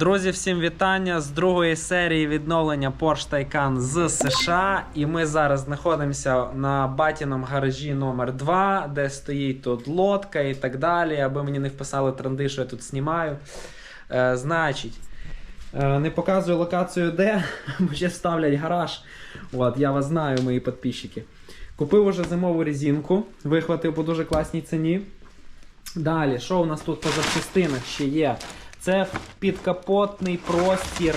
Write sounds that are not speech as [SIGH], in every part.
Друзі, всім вітання з другої серії відновлення Porsche Taycan з США. І ми зараз знаходимося на батіному гаражі номер 2 де стоїть тут лодка і так далі, аби мені не вписали тренди, що я тут знімаю. Е, значить, е, не показую локацію де, [LAUGHS] бо ще ставлять гараж. От, я вас знаю, мої підписчики. Купив уже зимову резинку, вихватив по дуже класній ціні. Далі, що у нас тут по запчастинах ще є? Це підкапотний простір,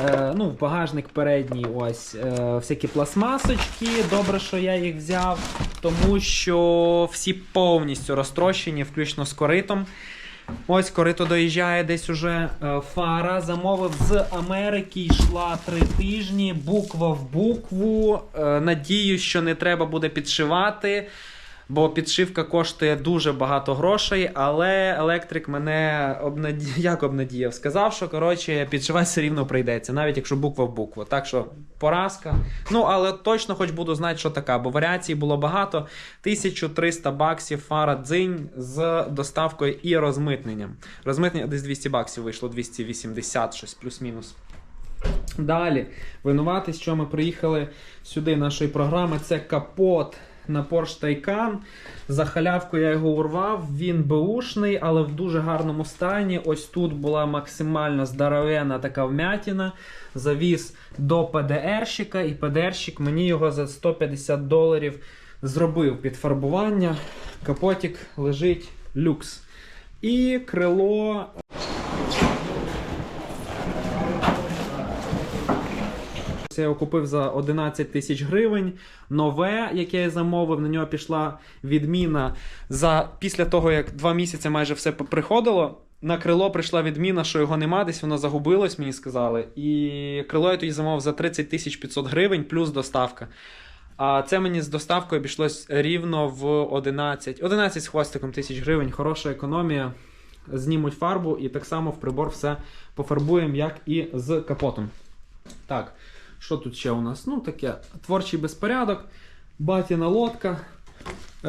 е, ну, багажник передній, ось е, всякі пластмасочки. Добре, що я їх взяв, тому що всі повністю розтрощені, включно з коритом. Ось корито доїжджає десь уже е, фара. Замовив з Америки, йшла три тижні, буква в букву. Е, надіюсь, що не треба буде підшивати. Бо підшивка коштує дуже багато грошей, але електрик мене обнаді... [LAUGHS] як обнадіяв. Сказав, що коротше підшивати все рівно прийдеться, навіть якщо буква в букву. Так що поразка. Ну, але точно хоч буду знати, що така, бо варіацій було багато. 1300 баксів фара дзинь з доставкою і розмитненням. Розмитнення десь 200 баксів вийшло, 280, щось плюс-мінус. Далі, винуватись, що ми приїхали сюди нашої програми, це капот на Porsche Taycan. За халявку я його урвав. Він беушний, але в дуже гарному стані. Ось тут була максимально здоровена така вмятина. Завіз до ПДРщика, і ПДРщик мені його за 150 доларів зробив під фарбування. Капотик лежить люкс. І крило Я його купив за 11 тисяч гривень. Нове, яке я замовив, на нього пішла відміна за після того, як два місяці майже все приходило. На крило прийшла відміна, що його нема, десь воно загубилось, мені сказали. І крило я тоді замовив за 30 тисяч 500 гривень плюс доставка. А це мені з доставкою обійшлось рівно в 11 11 з хвостиком тисяч гривень. Хороша економія. Знімуть фарбу і так само в прибор все пофарбуємо, як і з капотом. Так. Що тут ще у нас? Ну, таке творчий безпорядок, батіна лодка. Е,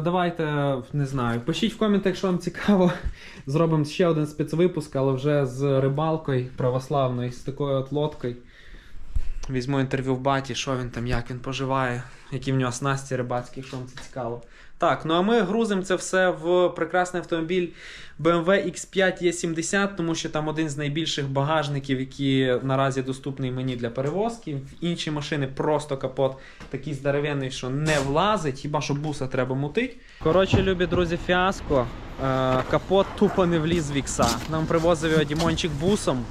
Давайте, не знаю, пишіть в коментах, якщо вам цікаво. [LAUGHS] Зробимо ще один спецвипуск, але вже з рибалкою православною, з такою от лодкою. Візьму інтерв'ю в баті, що він там, як він поживає, які в нього снасті рибацькі, якщо вам це цікаво. Так, ну а ми грузимо це все в прекрасний автомобіль BMW X5 E70, тому що там один з найбільших багажників, які наразі доступний мені для перевозки. В інші машини просто капот такий здоровенний, що не влазить, хіба що буса треба мутить. Коротше, любі друзі, фіаско. Е, капот тупо не вліз в ікса. Нам привозив його Дімончик бусом.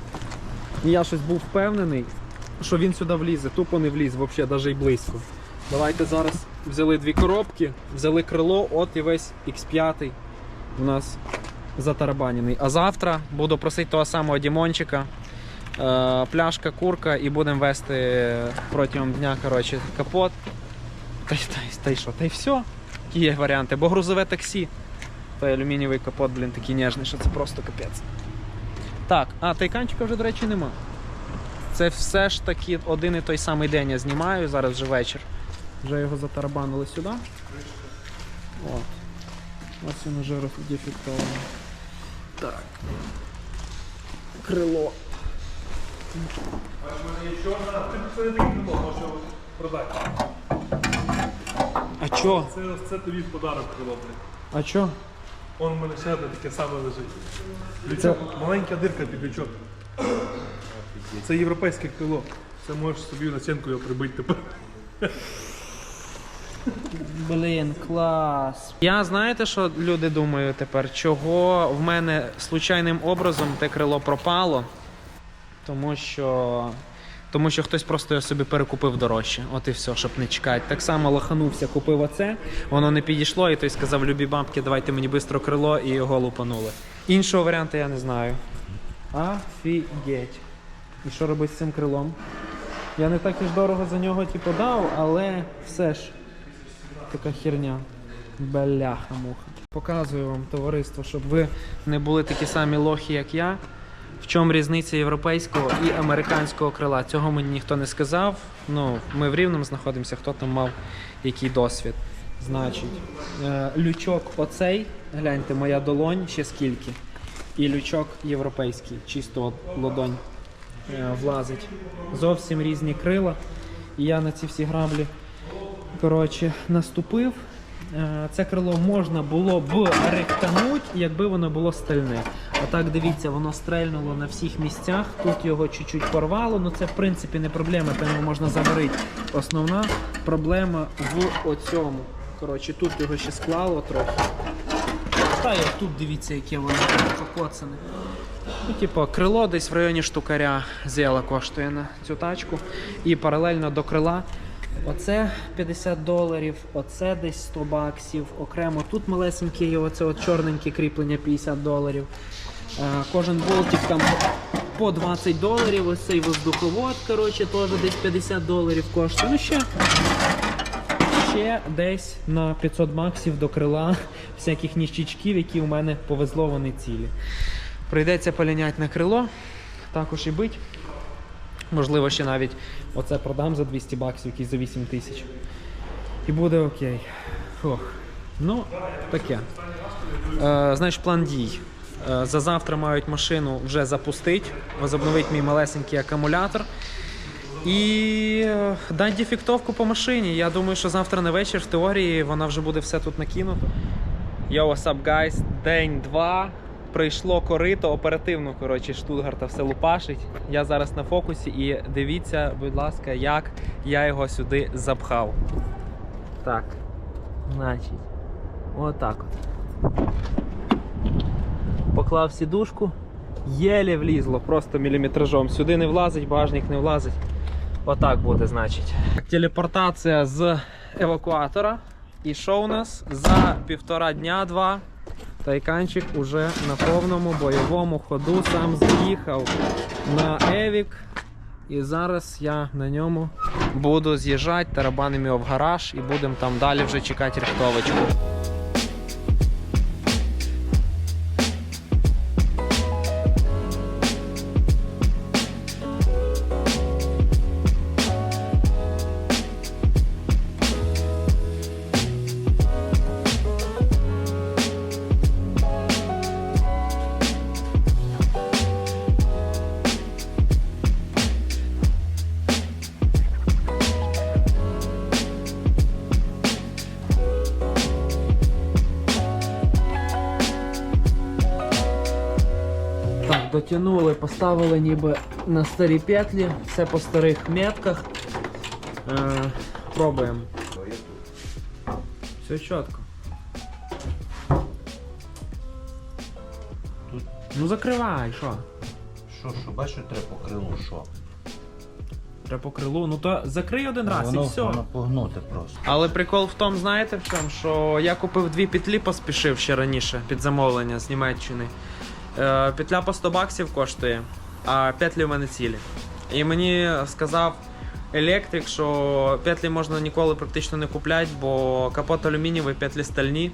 І я щось був впевнений, що він сюди влізе, тупо не вліз, взагалі, навіть близько. Давайте зараз взяли дві коробки, взяли крило, от і весь X5 у нас затарабанений. А завтра буду просити того самого Дімончика, е, пляшка, курка і будемо вести протягом дня коротше, капот. Та, й- що, та й все. Які є варіанти. Бо грузове таксі. Той алюмінієвий капот, блін, такий ніжний, що це просто капець. Так, а тайканчика вже, до речі, нема. Це все ж таки один і той самий день я знімаю, зараз вже вечір. Вже його затарабанили сюди. От. Ось він вже роздефектований. Так. Крило. А чо? Це, це тобі в подарок крило, блін. А чо? Он у мене ще одне таке саме лежить. Лючок, маленька дирка під лючок. Це європейське крило. Це можеш собі на стінку його прибити тепер. Блін, клас. Я знаєте, що люди думають тепер? Чого в мене случайним образом те крило пропало? Тому що. Тому що хтось просто його собі перекупив дорожче. От і все, щоб не чекати. Так само лоханувся, купив оце, воно не підійшло, і той сказав, любі бабки, давайте мені швидко крило і його лупанули. Іншого варіанту я не знаю. Офігеть. І що робити з цим крилом? Я не так і ж дорого за нього типу, дав, але все ж така херня. Бляха-муха. Показую вам товариство, щоб ви не були такі самі лохи, як я. В чому різниця європейського і американського крила? Цього мені ніхто не сказав. Ну, ми в рівному знаходимося, хто там мав який досвід. Значить, е, лючок оцей, гляньте, моя долонь, ще скільки. І лючок європейський, чисто от ладонь е, влазить. Зовсім різні крила. І я на ці всі граблі коротше, наступив. Е, Це крило можна було б рихтануть, якби воно було стальне. Отак дивіться, воно стрельнуло на всіх місцях. Тут його чуть-чуть порвало, ну це в принципі не проблема, його можна заварити. Основна проблема в оцьому. Коротше, тут його ще склало трохи. Та і тут дивіться, яке воно покоцане. Ну, типу, крило десь в районі штукаря зела коштує на цю тачку. І паралельно до крила. Оце 50 доларів, оце десь 100 баксів. Окремо тут малесеньке, і оце от чорненьке кріплення 50 доларів. Е, Кожен болтик там по 20 доларів. Ось цей воздуховод, коротше, теж десь 50 доларів коштує. Ну ще ще десь на 500 баксів до крила всяких ніщичків, які у мене повезло, вони цілі. Прийдеться полінять на крило, також і бить. Можливо, ще навіть оце продам за 200 баксів, якийсь за 8 тисяч. І буде окей. Фух. Ну, таке. Е, знаєш, план дій. Е, за завтра мають машину вже запустити, возобновити мій малесенький акумулятор. І е, дати дефектовку по машині. Я думаю, що завтра на вечір в теорії вона вже буде все тут накинуто. Yo, what's up, guys? День два. Прийшло корито, оперативно, коротше, Штутгарта все лупашить. Я зараз на фокусі і дивіться, будь ласка, як я його сюди запхав. Так. Значить, отак от. Поклав сідушку, єле влізло, просто міліметражом. Сюди не влазить, багажник не влазить. Отак буде, значить. Телепортація з евакуатора. І що у нас? За півтора дня-два Тайканчик уже на повному бойовому ходу сам з'їхав на Евік. І зараз я на ньому буду з'їжджати, тарабанимо його в гараж і будемо там далі вже чекати рихтовочку. Так, поставили ніби на старі петлі, все по старих метках. Е, пробуємо. Все чітко. Тут- Ну закривай, що? Що, що, бачиш, треба по крилу, що? Треба по крилу. Ну то закрий один раз воно, і все. воно погнуте просто. Але прикол в тому, знаєте в чому, що я купив дві петлі, поспішив ще раніше під замовлення з Німеччини. Е, петля по 100 баксів коштує, а петлі у мене цілі. І мені сказав електрик, що петлі можна ніколи практично не купляти, бо капот алюмінієвий, петлі стальні.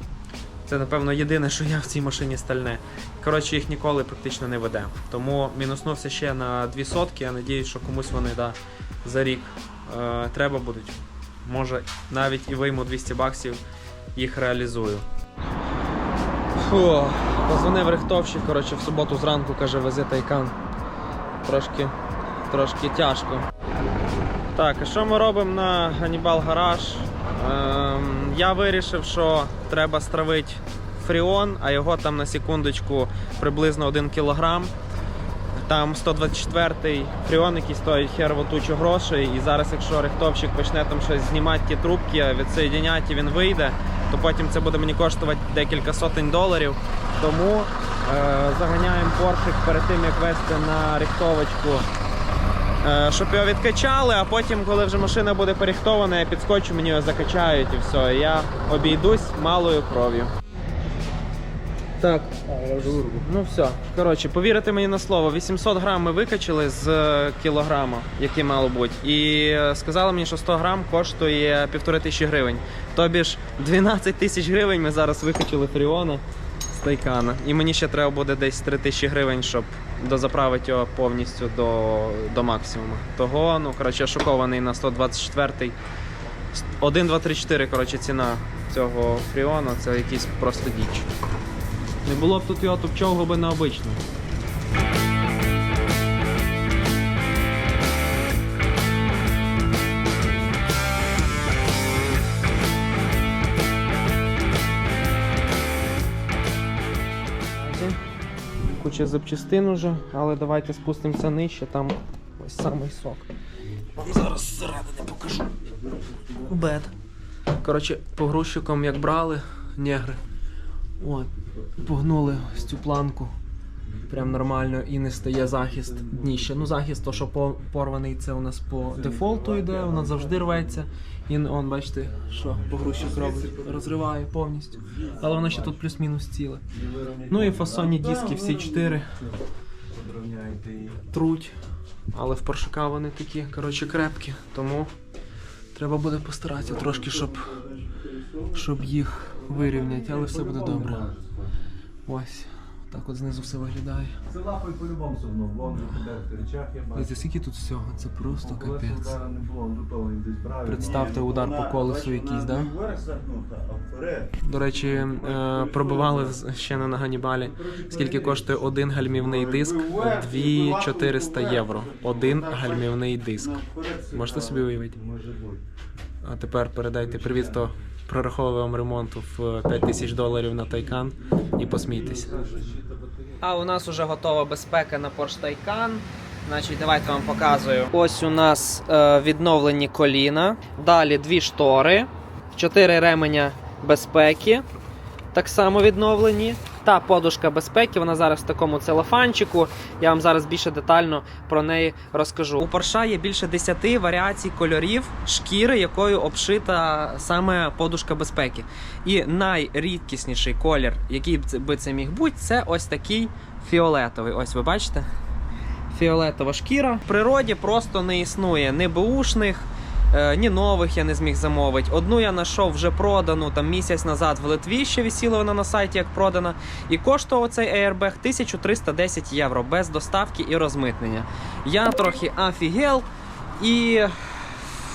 Це, напевно, єдине, що я в цій машині стальне. Коротше, їх ніколи практично не веде. Тому мінуснувся ще на дві сотки. Я надіюсь, що комусь вони да, за рік е, треба будуть. Може, навіть і вийму 200 баксів, їх реалізую. Фу, позвонив рихтовщик, коротше, в суботу зранку каже, вези тайкан. Трошки, трошки тяжко. Так, що ми робимо на Ганібал Гараж? Ем, я вирішив, що треба стравити фріон, а його там на секундочку приблизно 1 кілограм. Там 124-й фріон, який стоїть херово тучу грошей. І зараз, якщо рихтовщик почне там щось знімати ті трубки, відсоєдіняти він вийде, то потім це буде мені коштувати декілька сотень доларів. Тому е, заганяємо поршик перед тим, як вести на рихтовочку Е, щоб його відкачали, а потім, коли вже машина буде поріхтована, я підскочу, мені його закачають і все. Я обійдусь малою кров'ю. Так. Ну все. Коротше, повірите мені на слово, 800 грам ми викачали з е, кілограма, який мало бути. І е, сказали мені, що 100 грам коштує півтори тисячі гривень. Тобі ж 12 тисяч гривень ми зараз викачали фріона з тайкана. І мені ще треба буде десь 3 тисячі гривень, щоб дозаправити його повністю до, до максимуму. Того, ну коротше, шокований на 124-й. 1, 2, 3, 4, коротше, ціна цього фріона це якийсь просто діч. Не було б тут його топчового би на обичну. Куча запчастин уже, але давайте спустимося нижче, там ось самий сок. Вам зараз зсередини покажу. Бед. Коротше, по грузчикам як брали негри. От, погнули ось цю планку. Прям нормально і не стає захист дніще. Ну, захист, то що порваний, це у нас по дефолту йде, воно завжди рветься. І он, бачите, що погрузчик робить, розриває повністю. Але воно ще тут плюс-мінус ціле. Ну і фасонні диски всі чотири труть. Але в Поршака вони такі, коротше, крепкі. Тому треба буде постаратися трошки, щоб, щоб їх вирівняти, але все буде добре. Ось. Так от знизу все виглядає. Це лапою по-любому все одно. Вон в речах я бачу. Дивіться, скільки тут всього? Це просто капець. не було, до того він десь брав. Представте удар по колесу якийсь, да? До речі, е, пробивали ще не на Ганібалі. Скільки коштує один гальмівний диск? 2400 євро. Один гальмівний диск. Можете собі уявити? Може бути. А тепер передайте привіт, хто прораховує вам ремонту в 5000 доларів на Тайкан і посмійтесь. А у нас вже готова безпека на Porsche Taycan. Значить, давайте вам показую. Ось у нас е, відновлені коліна. Далі дві штори, чотири ременя безпеки. Так само відновлені. Та подушка безпеки, вона зараз в такому целофанчику. Я вам зараз більше детально про неї розкажу. У Porsche є більше 10 варіацій кольорів шкіри, якою обшита саме подушка безпеки. І найрідкісніший колір, який би це міг бути, це ось такий фіолетовий. Ось ви бачите? Фіолетова шкіра. В природі просто не існує ні беушних, е, ні нових я не зміг замовити. Одну я знайшов вже продану там місяць назад в Литві, ще висіла вона на сайті як продана. І коштував цей Airbag 1310 євро без доставки і розмитнення. Я трохи офігел. І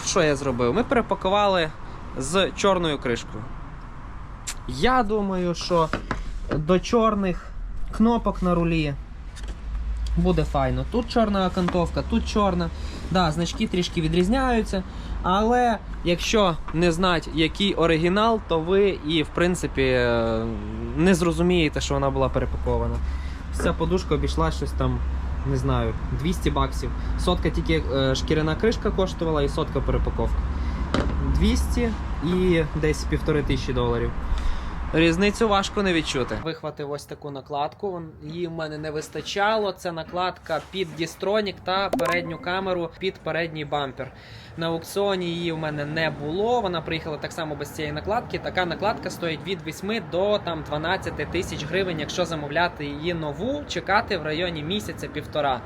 що я зробив? Ми перепакували з чорною кришкою. Я думаю, що до чорних кнопок на рулі буде файно. Тут чорна окантовка, тут чорна. Да, значки трішки відрізняються. Але якщо не знати, який оригінал, то ви і в принципі е, не зрозумієте, що вона була перепакована. Ця подушка обійшла щось там, не знаю, 200 баксів. Сотка тільки е, шкіряна кришка коштувала і сотка перепаковка. 200 і десь півтори тисячі доларів. Різницю важко не відчути. Вихватив ось таку накладку. Її в мене не вистачало. Це накладка під дістронік та передню камеру під передній бампер. На аукціоні її в мене не було. Вона приїхала так само без цієї накладки. Така накладка стоїть від 8 до там 12 тисяч гривень, якщо замовляти її нову, чекати в районі місяця-півтора.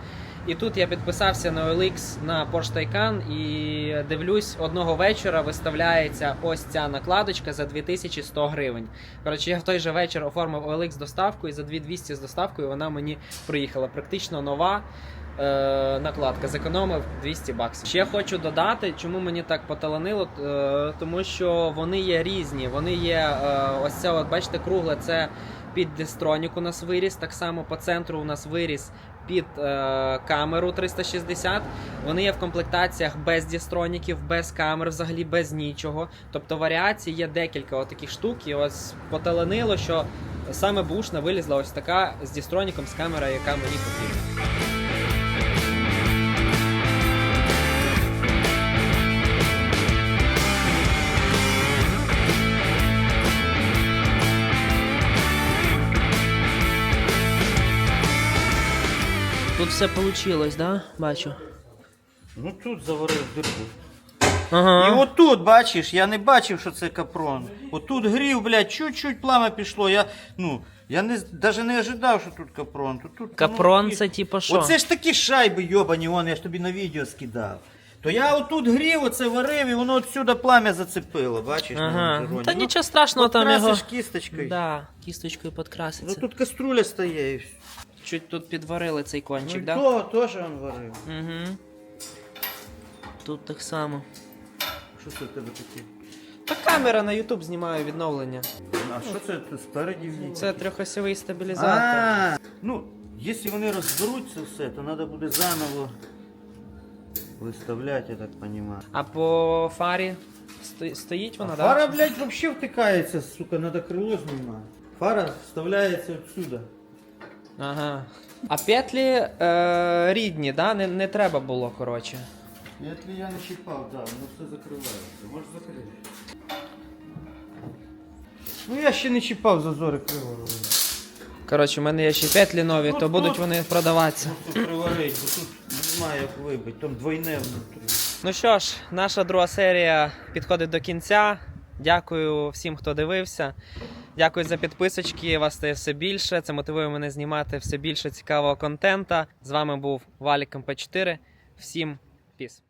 І тут я підписався на OLX на Porsche Taycan і дивлюсь, одного вечора виставляється ось ця накладочка за 2100 гривень. Коротше, я в той же вечір оформив OLX доставку і за 2200 з доставкою вона мені приїхала. Практично нова. Е, накладка зекономив 200 баксів. Ще хочу додати, чому мені так поталанило, е, тому що вони є різні. Вони є е, ось це, от бачите, кругле, це під дистронік у нас виріс. Так само по центру у нас виріс під е, камеру 360. Вони є в комплектаціях без дістроніків, без камер, взагалі без нічого. Тобто варіацій є декілька таких штук. І ось поталанило, що саме бушна вилізла ось така з дістроніком, з камерою, яка мені потрібна. Все вийшло, да? Бачу. Ну тут заварив дирку. Ага. І отут, бачиш, я не бачив, що це капрон. Отут грів, блядь, чуть-чуть пламя пішло. Я, ну, я не, навіть не ожидав, що тут капрон. Тут, тут, Капрон ну, це типу що? Оце ж такі шайби йобані, вон, я ж тобі на відео скидав. То я отут грів, оце варив, і воно отсюди пламя зацепило, бачиш? на Ага. Та Ну, нічого страшного там його. Кісточкою. Да, кісточкою Ну тут каструля стає. і все. Чуть тут підварили цей Ну, кончик, і да? то теж він варив. Угу. Тут так само. Що це в тебе таке? Та камера на YouTube знімає відновлення. А що це тут спереді в? Це трьохосовий стабілізатор. А, Ну, якщо вони розберуть це все, то треба буде заново виставляти, я так розумію. А по фарі сто- стоїть вона, так? Фара, блядь, вообще втикається, сука, треба крило знімати. Фара вставляється отсюда. Ага. А петлі е, рідні, да? Не, не треба було, коротше. Якщо я не чіпав, так, воно все закривається. Можеш закрити. Ну я ще не чіпав зазори криво робив. Коротше, в мене є ще петлі нові, Ну, то будуть вони продаватися. Просто приварить, бо тут немає як вибити, там двойне внутрі. Ну що ж, наша друга серія підходить до кінця. Дякую всім, хто дивився. Дякую за підписочки. Вас стає все більше. Це мотивує мене знімати все більше цікавого контента. З вами був Валік МП4. Всім піс.